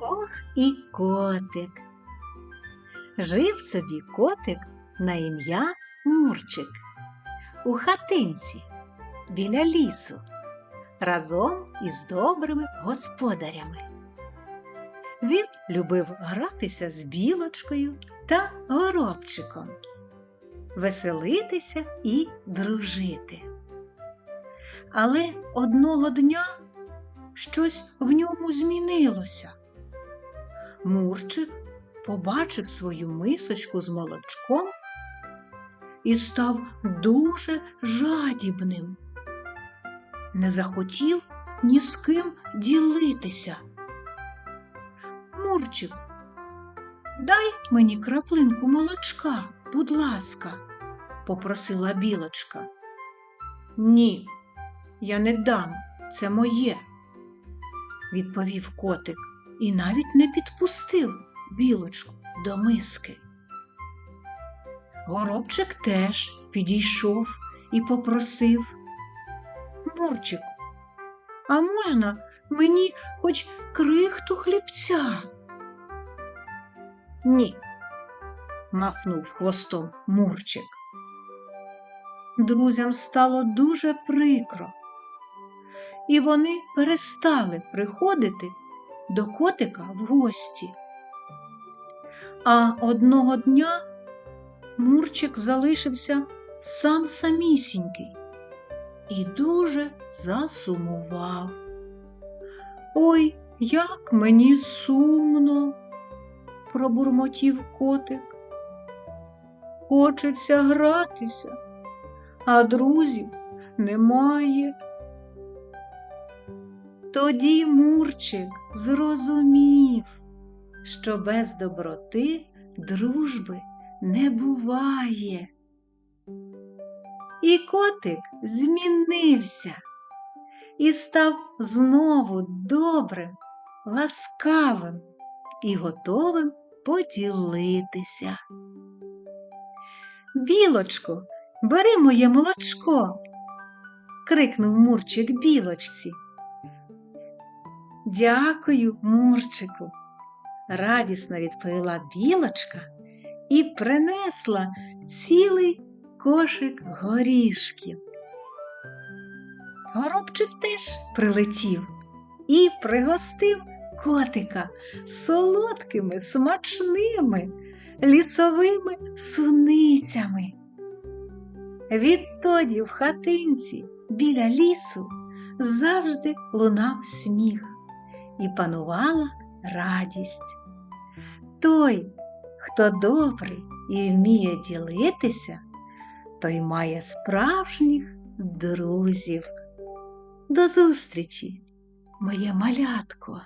Ох і котик. Жив собі котик на ім'я Мурчик у хатинці біля лісу разом із добрими господарями. Він любив гратися з білочкою та горобчиком, веселитися і дружити. Але одного дня щось в ньому змінилося. Мурчик побачив свою мисочку з молочком і став дуже жадібним. Не захотів ні з ким ділитися. Мурчик, дай мені краплинку молочка, будь ласка, попросила білочка. Ні, я не дам, це моє, відповів котик і навіть не підпустив білочку до миски. Горобчик теж підійшов і попросив Мурчику, а можна мені хоч крихту хлібця? Ні, махнув хвостом Мурчик. Друзям стало дуже прикро, і вони перестали приходити до котика в гості. А одного дня Мурчик залишився сам самісінький і дуже засумував. Ой, як мені сумно, пробурмотів котик. Хочеться гратися, а друзів немає. Тоді Мурчик зрозумів, що без доброти дружби не буває. І котик змінився і став знову добрим, ласкавим і готовим поділитися. Білочко, бери моє молочко, крикнув Мурчик білочці. Дякую, Мурчику, радісно відповіла білочка і принесла цілий кошик горішків. Горобчик теж прилетів і пригостив котика солодкими, смачними лісовими суницями. Відтоді в хатинці біля лісу завжди лунав сміх і панувала радість. Той, хто добрий і вміє ділитися, той має справжніх друзів. До зустрічі, моє малятко!